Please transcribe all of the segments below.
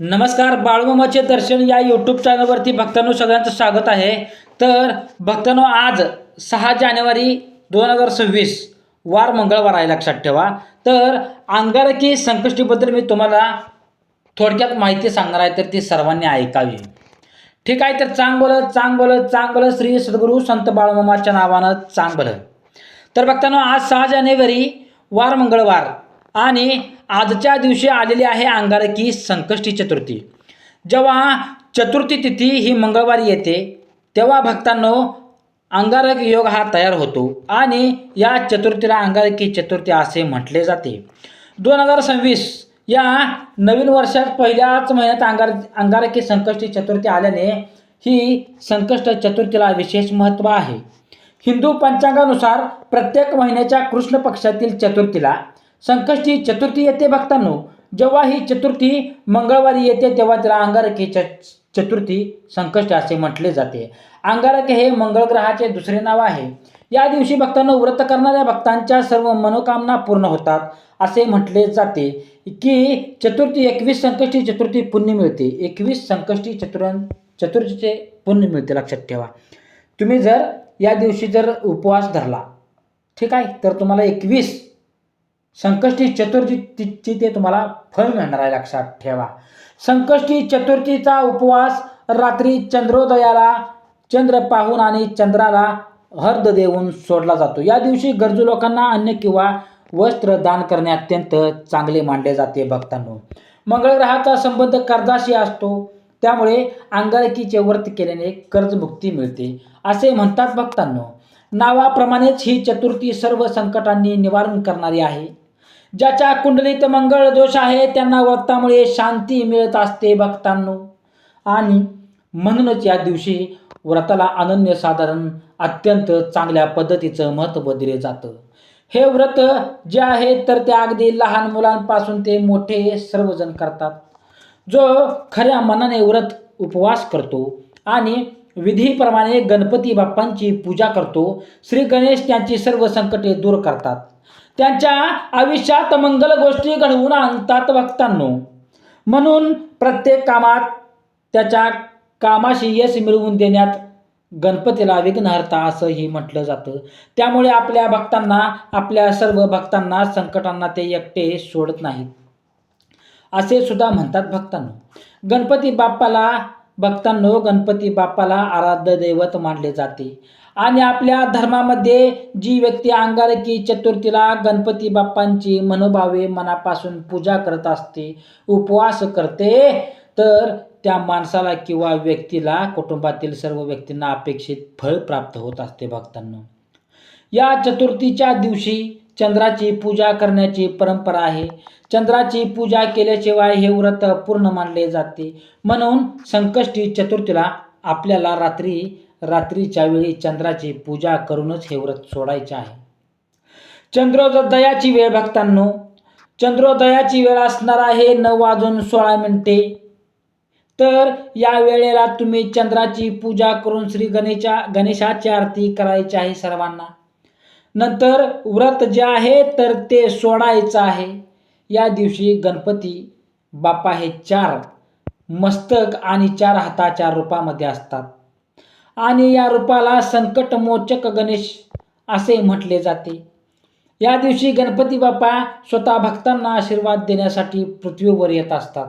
नमस्कार बाळूमामाचे दर्शन या यूट्यूब चॅनलवरती भक्तांनो सगळ्यांचं स्वागत आहे. तर भक्तांनो आज सहा जानेवारी दोन हजार सव्वीस वार मंगळवार आहे लक्षात ठेवा. तर अंगारकी संकष्टीबद्दल मी तुम्हाला थोडक्यात माहिती सांगणार आहे तर ती सर्वांनी ऐकावी. ठीक आहे तर चांग बोलत चांग बोलत चांग बोलत श्री सद्गुरू संत बाळूमामाच्या नावानं चांग बोलत. तर भक्तांनो आज सहा जानेवारी वार मंगळवार. आणि आजच्या दिवशी आलेली आहे अंगारकी संकष्टी चतुर्थी. जेव्हा चतुर्थी तिथी ही मंगळवारी येते तेव्हा भक्तांनो अंगारक योग हा तयार होतो आणि या चतुर्थीला अंगारकी चतुर्थी असे म्हटले जाते. दोन हजार सव्वीस या नवीन वर्षात पहिल्याच महिन्यात अंगार अंगारकी संकष्टी चतुर्थी आल्याने ही संकष्ट चतुर्थीला विशेष महत्त्व आहे. हिंदू पंचांगानुसार प्रत्येक महिन्याच्या कृष्ण पक्षातील चतुर्थीला संकष्टी चतुर्थी येते भक्तांनो. जेव्हा ही चतुर्थी मंगळवारी येते तेव्हा तिला अंगारकी च चतुर्थी संकष्ट असे म्हटले जाते. अंगारक हे मंगळ ग्रहाचे दुसरे नाव आहे. या दिवशी भक्तांनो व्रत करणाऱ्या भक्तांच्या सर्व मनोकामना पूर्ण होतात असे म्हटले जाते की चतुर्थी एकवीस संकष्टी चतुर्थी पुण्य मिळते. एकवीस संकष्टी चतुर चतुर्थीचे पुण्य मिळते. लक्षात ठेवा. तुम्ही जर या दिवशी जर उपवास धरला ठीक आहे? तर तुम्हाला एकवीस संकष्टी चतुर्थीची ते तुम्हाला फळ मिळणार आहे लक्षात ठेवा. संकष्टी चतुर्थीचा उपवास रात्री चंद्रोदयाला चंद्र पाहून आणि चंद्राला हर्द देऊन सोडला जातो. या दिवशी गरजू लोकांना अन्न किंवा वस्त्र दान करणे अत्यंत चांगले मानले जाते भक्तांनो. मंगळग्रहाचा संबंध कर्जाशी असतो. त्यामुळे अंगारकीचे व्रत केल्याने कर्जमुक्ती मिळते. असे म्हणतात भक्तांनो नावाप्रमाणेच ही चतुर्थी सर्व संकटांनी निवारण करणारी आहे. ज्याच्या कुंडलीत मंगळ दोष आहे त्यांना व्रतामुळे शांती मिळत असते भक्तांनो. आणि म्हणूनच या दिवशी व्रताला अनन्यसाधारण अत्यंत चांगल्या पद्धतीचं महत्त्व दिले जातं. हे व्रत जे आहे तर ते अगदी लहान मुलांपासून ते मोठे सर्वजण करतात. जो खऱ्या मनाने व्रत उपवास करतो आणि विधीप्रमाणे गणपती बाप्पांची पूजा करतो श्री गणेश त्यांची सर्व संकटे दूर करतात. त्यांच्या आयुष्यात मंगल गोष्टी घडवून आणतात भक्तांनो म्हणून प्रत्येक कामात त्याच्या कामाशी यश मिळवून देण्यात गणपतीला विघ्नहर्ता असंही म्हटलं जातं. त्यामुळे आपल्या भक्तांना आपल्या सर्व भक्तांना संकटांना ते एकटे सोडत नाहीत. असे सुद्धा म्हणतात भक्तांनो. गणपती बाप्पाला भक्तांनो गणपती बाप्पाला आराध्य दैवत मानले जाते. आणि आपल्या धर्मामध्ये जी व्यक्ती अंगारकी चतुर्थीला गणपती बाप्पांची मनोभावे मनापासून पूजा करत असते उपवास करते तर त्या माणसाला किंवा व्यक्तीला कुटुंबातील सर्व व्यक्तींना अपेक्षित फळ प्राप्त होत असते भक्तांना. या चतुर्थीच्या दिवशी चंद्राची पूजा करण्याची परंपरा आहे. चंद्राची पूजा केल्याशिवाय हे व्रत पूर्ण मानले जाते. म्हणून संकष्टी चतुर्थीला आपल्याला रात्री रात्रीच्या वेळी चंद्राची पूजा करूनच हे व्रत सोडायचे आहे. चंद्रोदयाची वेळ भक्तांनो. चंद्रोदयाची वेळ असणार आहे नऊ वाजून सोळा मिनिटे. तर या वेळेला तुम्ही चंद्राची पूजा करून श्री गणेशा गणेशाची आरती करायची आहे सर्वांना. नंतर व्रत जे आहे तर ते सोडायचं आहे. या दिवशी गणपती बाप्पा हे चार मस्तक आणि चार हाताच्या रूपामध्ये असतात. आणि या रूपाला संकटमोचक गणेश असे म्हटले जाते. या दिवशी गणपती बाप्पा स्वतः भक्तांना आशीर्वाद देण्यासाठी पृथ्वीवर येत असतात.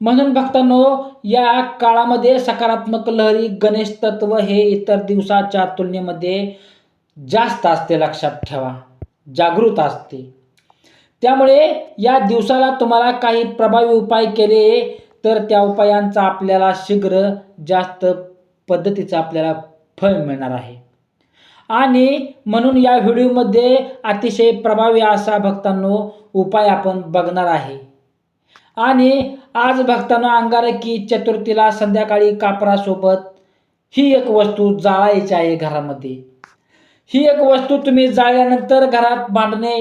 म्हणून भक्तांनो या काळामध्ये सकारात्मक लहरी गणेश तत्व हे इतर दिवसाच्या तुलनेमध्ये जास्त असते लक्षात ठेवा. जागृत असते. त्यामुळे या दिवसाला तुम्हाला काही प्रभावी उपाय केले तर त्या उपायांचा आपल्याला शीघ्र जास्त पद्धतीचं आपल्याला फळ मिळणार आहे. आणि म्हणून या व्हिडिओमध्ये अतिशय प्रभावी असा भक्तांनो उपाय आपण बघणार आहे. आणि आज भक्तांनो अंगारकी चतुर्थीला संध्याकाळी कापरासोबत ही एक वस्तू जाळायची आहे घरामध्ये. ही एक वस्तू तुम्ही जाळल्यानंतर घरात भांडणे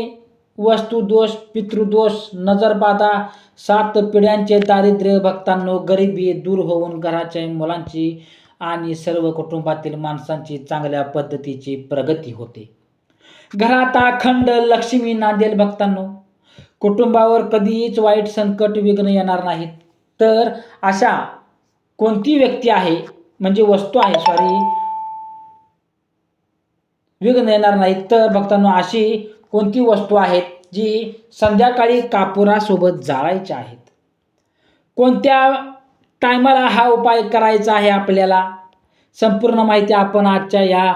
वस्तू दोष पितृदोष नजरबाधा सात पिढ्यांचे दारिद्र्य भक्तांनो गरिबी दूर होऊन घराच्या मुलांची आणि सर्व कुटुंबातील माणसांची चांगल्या पद्धतीची प्रगती होते. घरात अखंड लक्ष्मी नांदेल भक्तांनो कुटुंबावर कधीच वाईट संकट विघ्न येणार नाहीत. तर अशा कोणती व्यक्ती आहे म्हणजे वस्तू आहे सॉरी विघ्न येणार नाही तर भक्तांनो अशी कोणती वस्तू आहेत जी संध्याकाळी कापुरासोबत जाळायच्या आहेत? कोणत्या टायमाला हा उपाय करायचा आहे आपल्याला. संपूर्ण माहिती आपण आजच्या या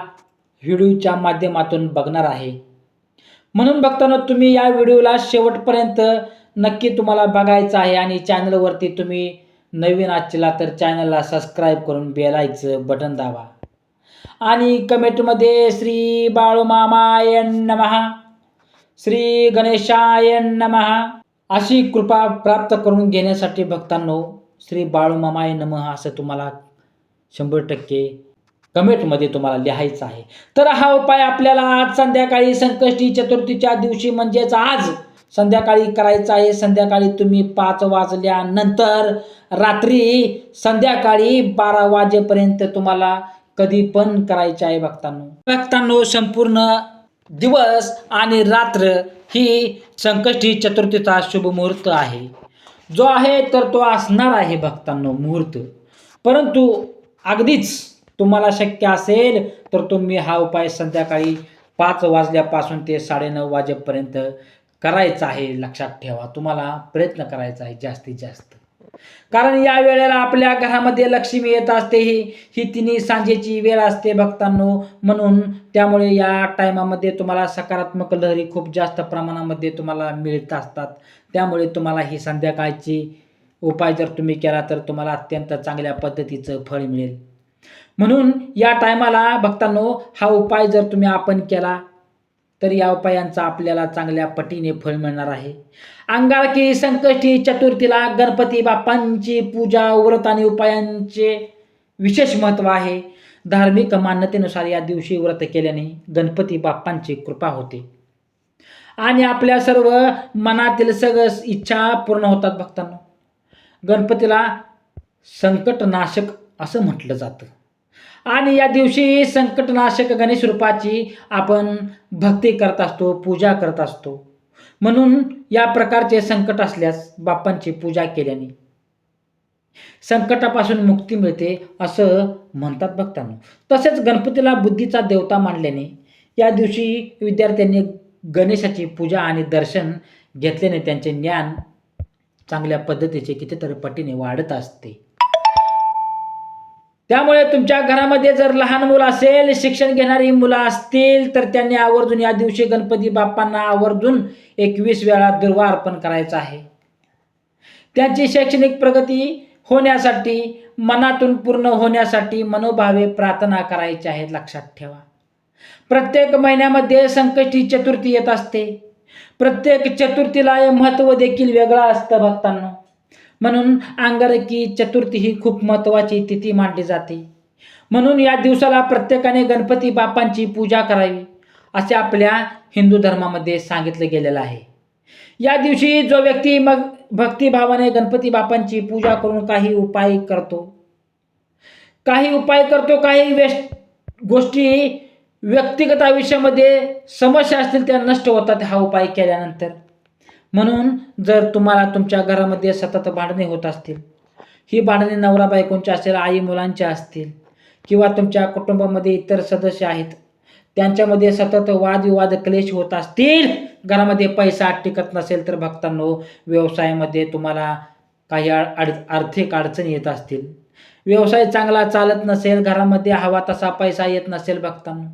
व्हिडिओच्या माध्यमातून बघणार आहे. म्हणून बघताना तुम्ही या व्हिडिओला शेवटपर्यंत नक्की तुम्हाला बघायचं आहे आणि चॅनलवरती तुम्ही नवीन आजला तर चॅनलला सबस्क्राईब करून बेलायचं बटन दाबा. आणि कमेंटमध्ये श्री बाळूमामाय नमहा श्री गणेशाय नमहा अशी कृपा प्राप्त करून घेण्यासाठी भक्तांनो श्री बाळूमामाय नमः असं तुम्हाला शंभर टक्के कमेंटमध्ये तुम्हाला लिहायचं आहे. तर हा उपाय आपल्याला आज संध्याकाळी संकष्टी चतुर्थीच्या दिवशी म्हणजेच आज संध्याकाळी करायचं आहे. संध्याकाळी तुम्ही पाच वाजल्यानंतर रात्री संध्याकाळी बारा वाजेपर्यंत तुम्हाला कधी पण करायचे आहे भक्तांनो. भक्तांनो संपूर्ण दिवस आणि रात्र ही संकष्टी चतुर्थीचा शुभ मुहूर्त आहे. जो आहे तर तो असणार आहे भक्तांनो मुहूर्त. परंतु अगदीच तुम्हाला शक्य असेल तर तुम्ही हा उपाय संध्याकाळी पाच वाजल्यापासून ते साडेनऊ वाजेपर्यंत करायचा आहे लक्षात ठेवा. तुम्हाला प्रयत्न करायचा आहे जास्तीत जास्त. कारण या वेळेला आपल्या घरामध्ये लक्ष्मी येत असते ही ही तिन्ही सांजेची वेळ असते भक्तांनो. म्हणून त्यामुळे या टायमामध्ये तुम्हाला सकारात्मक लहरी खूप जास्त प्रमाणामध्ये तुम्हाला मिळत असतात. त्यामुळे तुम्हाला ही संध्याकाळची उपाय जर तुम्ही केला तर तुम्हाला अत्यंत चांगल्या पद्धतीचं फळ मिळेल. म्हणून या टायमाला भक्तांनो हा उपाय जर तुम्ही आपण केला तर या उपायांचा आपल्याला चांगल्या पटीने फळ मिळणार आहे. अंगारकी संकष्टी चतुर्थीला गणपती बाप्पांची पूजा व्रत आणि उपायांचे विशेष महत्त्व आहे. धार्मिक मान्यतेनुसार या दिवशी व्रत केल्याने गणपती बाप्पांची कृपा होते. आणि आपल्या सर्व मनातील सगळं इच्छा पूर्ण होतात भक्तांना. गणपतीला संकटनाशक असं म्हटलं जातं. आणि या दिवशी संकटनाशक गणेश रूपाची आपण भक्ती करत असतो पूजा करत असतो. म्हणून या प्रकारचे संकट असल्यास बाप्पांची पूजा केल्याने संकटापासून मुक्ती मिळते असं म्हणतात भक्तांना. तसेच गणपतीला बुद्धीचा देवता मानल्याने या दिवशी विद्यार्थ्यांनी गणेशाची पूजा आणि दर्शन घेतल्याने त्यांचे ज्ञान चांगल्या पद्धतीचे कितीतरी पटीने वाढत असते. त्यामुळे तुमच्या घरामध्ये जर लहान मुलं असेल शिक्षण घेणारी मुलं असतील तर त्यांनी आवर्जून या दिवशी गणपती बाप्पांना आवर्जून एकवीस वेळा दुर्वा अर्पण करायचा आहे. त्यांची शैक्षणिक प्रगती होण्यासाठी मनातून पूर्ण होण्यासाठी मनोभावे प्रार्थना करायच्या आहेत लक्षात ठेवा. प्रत्येक महिन्यामध्ये संकष्टी चतुर्थी येत असते. प्रत्येक चतुर्थीला हे महत्त्व देखील वेगळं असतं भक्तांना. म्हणून अंगारकी चतुर्थी ही खूप महत्त्वाची तिथी मानली जाते. म्हणून या दिवसाला प्रत्येकाने गणपती बाप्पांची पूजा करावी असे आपल्या हिंदू धर्मामध्ये सांगितलं गेलेलं आहे. या दिवशी जो व्यक्ती मग भक्तिभावाने गणपती बाप्पांची पूजा करून काही उपाय करतो काही उपाय करतो काही वेश गोष्टी व्यक्तिगत आयुष्यामध्ये समस्या असतील त्या नष्ट होतात हा उपाय केल्यानंतर. म्हणून जर तुम्हाला तुमच्या घरामध्ये सतत भांडणे होत असतील ही भांडणे नवरा बायकोंची असेल आई मुलांच्या असतील किंवा तुमच्या कुटुंबामध्ये इतर सदस्य आहेत त्यांच्यामध्ये सतत वादविवाद क्लेश होत असतील घरामध्ये पैसा टिकत नसेल तर भक्तांनो व्यवसायामध्ये तुम्हाला काही अड आर्थिक अडचणी येत असतील. व्यवसाय चांगला चालत नसेल घरामध्ये हवा तसा पैसा येत नसेल भक्तांनो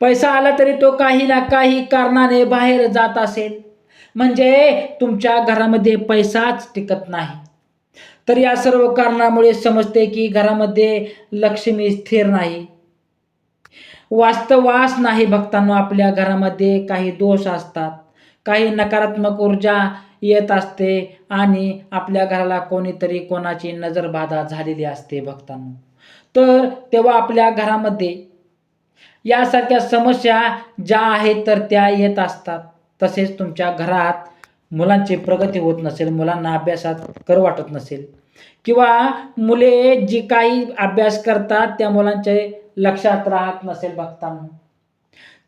पैसा आला तरी तो काही ना काही कारणाने बाहेर जात असेल. म्हणजे तुमच्या घरामध्ये पैसाच टिकत नाही. तर या सर्व कारणामुळे समजते की घरामध्ये लक्ष्मी स्थिर नाही. वास्तवास नाही भक्तांनो आपल्या घरामध्ये काही दोष असतात. काही नकारात्मक ऊर्जा येत असते आणि आपल्या घराला कोणीतरी कोणाची नजरबाधा झालेली असते भक्तांनो. तर तेव्हा आपल्या घरामध्ये यासारख्या समस्या ज्या आहेत तर त्या येत असतात. तसेच तुमच्या घरात मुलांची प्रगती होत नसेल मुलांना अभ्यासात कर वाटत नसेल किंवा मुले जी काही अभ्यास करतात त्या मुलांचे लक्षात राहत नसेल बघताना.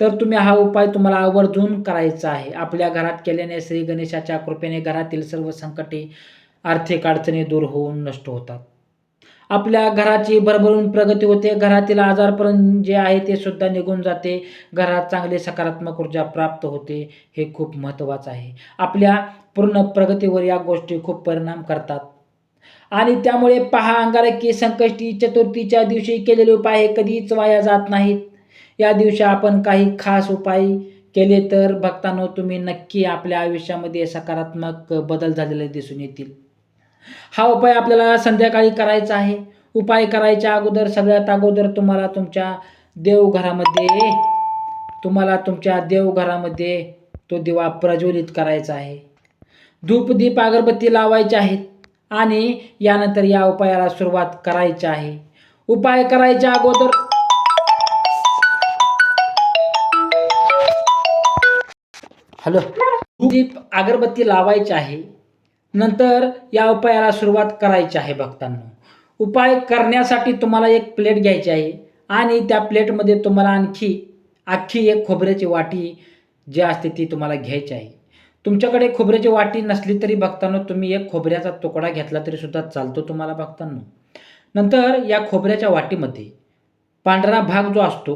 तर तुम्ही हा उपाय तुम्हाला आवर्जून करायचा आहे. आपल्या घरात केल्याने श्री गणेशाच्या कृपेने घरातील सर्व संकटे आर्थिक अडचणी दूर होऊन नष्ट होतात. आपल्या घराची भरभरून प्रगती होते. घरातील आजारपण जे आहे ते सुद्धा निघून जाते. घरात चांगली सकारात्मक ऊर्जा प्राप्त होते हे खूप महत्त्वाचं आहे. आपल्या पूर्ण प्रगतीवर या गोष्टी खूप परिणाम करतात. आणि त्यामुळे पहा अंगारकी संकष्टी चतुर्थीच्या दिवशी केलेले उपाय हे कधीच वाया जात नाहीत. या दिवशी आपण काही खास उपाय केले तर भक्तांनो तुम्ही नक्की आपल्या आयुष्यामध्ये सकारात्मक बदल झालेले दिसून येतील. हा उपाय आपल्याला संध्याकाळी करायचा आहे. उपाय करायच्या अगोदर सगळ्यात अगोदर तुम्हाला तुमच्या देवघरामध्ये तुम्हाला तुमच्या देवघरामध्ये तो दिवा प्रज्वलित करायचा आहे. धूप दीप अगरबत्ती लावायचे आहेत आणि यानंतर या उपायाला सुरुवात करायची आहे. उपाय करायच्या अगोदर हॅलो धूप दीप अगरबत्ती लावायची आहे. नंतर या उपायाला सुरुवात करायची आहे भक्तांना. उपाय करण्यासाठी तुम्हाला एक प्लेट घ्यायची आहे आणि त्या प्लेटमध्ये तुम्हाला आणखी अख्खी एक खोबऱ्याची वाटी जी असते ती तुम्हाला घ्यायची आहे. तुमच्याकडे खोबऱ्याची वाटी नसली तरी बघताना तुम्ही एक खोबऱ्याचा तुकडा घेतला तरी सुद्धा चालतो तुम्हाला बघताना नंतर या खोबऱ्याच्या वाटीमध्ये पांढरा भाग जो असतो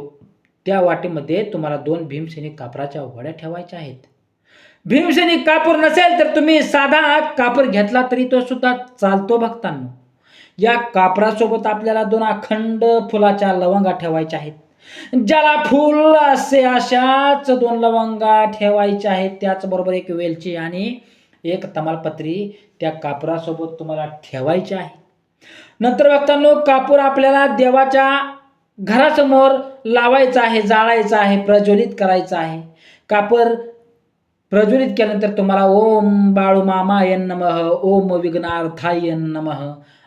त्या वाटीमध्ये तुम्हाला दोन भीमसेनी कापराच्या वड्या ठेवायच्या आहेत. भीमसेनी कापूर नसेल तर तुम्ही साधा कापूर घेतला तरी तो सुद्धा चालतो बघताना या कापरासोबत आपल्याला दोन अखंड फुलाच्या लवंगा ठेवायच्या आहेत. ज्याला फुल असे अशाच दोन लवंगा ठेवायच्या आहेत त्याचबरोबर एक वेलची आणि एक तमालपत्री त्या कापरासोबत तुम्हाला ठेवायची आहे नंतर बघताना कापूर आपल्याला देवाच्या घरासमोर लावायचा आहे जाळायचा आहे प्रज्वलित करायचा आहे. कापूर प्रज्वलित केल्यानंतर तुम्हाला ओम बाळू मामाय नमः ओम विघ्नार्थाय नमः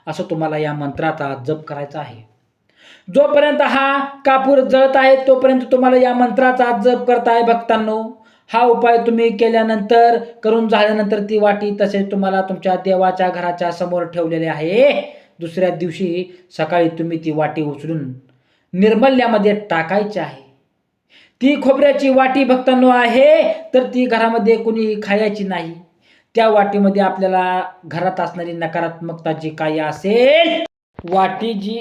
असं तुम्हाला या मंत्राचा जप करायचा आहे. जोपर्यंत हा कापूर जळत आहे तोपर्यंत तुम्हाला या मंत्राचा जप करता आहे भक्तांनो. हा उपाय तुम्ही केल्यानंतर करून झाल्यानंतर ती वाटी तसेच तुम्हाला तुमच्या देवाच्या घराच्या समोर ठेवलेले आहे. दुसऱ्या दिवशी सकाळी तुम्ही ती वाटी उचलून निर्मल्यामध्ये टाकायची आहे. ती खोबऱ्याची वाटी भक्तांनो आहे तर ती घरामध्ये कुणी खायची नाही. त्या वाटीमध्ये आपल्याला घरात असणारी नकारात्मकता जी काही असेल वाटी जी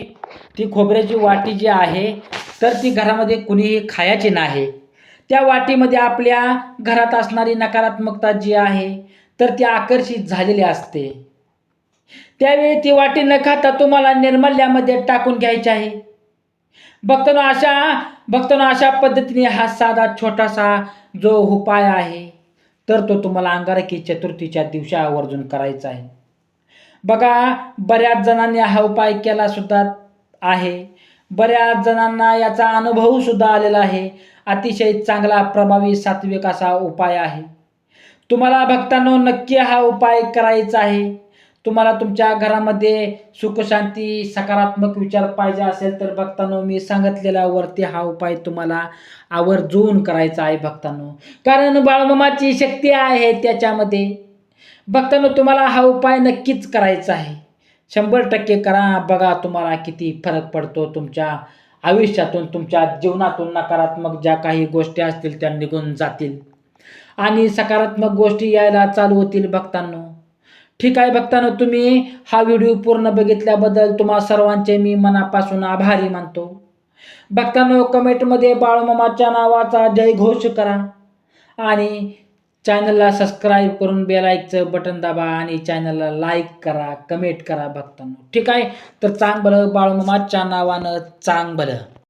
ती खोबऱ्याची वाटी जी आहे तर ती घरामध्ये कुणीही खायची नाही. त्या वाटीमध्ये आपल्या घरात असणारी नकारात्मकता जी आहे तर ती आकर्षित झालेली असते. त्यावेळी ती वाटी न खाता तुम्हाला निर्मल्यामध्ये टाकून घ्यायची आहे. भक्तांनो अशा भक्तांनो अशा पद्धतीने हा साधा छोटासा जो उपाय आहे तर तो तुम्हाला अंगारकी चतुर्थीच्या दिवशी आवर्जून करायचा आहे. बघा बऱ्याच जणांनी हा उपाय केला सुद्धा आहे. बऱ्याच जणांना याचा अनुभव सुद्धा आलेला आहे. अतिशय चांगला प्रभावी सात्विक असा उपाय आहे. तुम्हाला भक्तांनो नक्की हा उपाय करायचा आहे. तुम्हाला तुमच्या घरामध्ये सुखशांती सकारात्मक विचार पाहिजे असेल तर भक्तांनो मी सांगितलेला वरती हा उपाय तुम्हाला आवर्जून करायचा आहे भक्तांनो. कारण बाळमामाची शक्ती आहे त्याच्यामध्ये. भक्तांनो तुम्हाला हा उपाय नक्कीच करायचा आहे. शंभर टक्के करा. बघा तुम्हाला किती फरक पडतो तुमच्या आयुष्यातून तुमच्या जीवनातून. नकारात्मक ज्या काही गोष्टी असतील त्या निघून जातील. आणि सकारात्मक गोष्टी यायला चालू होतील भक्तांनो. ठीक आहे बघताना तुम्ही हा व्हिडिओ पूर्ण बघितल्याबद्दल तुम्हा सर्वांचे मी मनापासून आभारी मानतो. बघताना कमेंटमध्ये बाळमामाच्या नावाचा जयघोष करा आणि चॅनलला सबस्क्राईब करून बेलाईकचं बटन दाबा आणि चॅनलला लाईक करा कमेंट करा बघताना ठीक आहे? तर चांग बरं बाळमामाच्या नावानं चांग बरं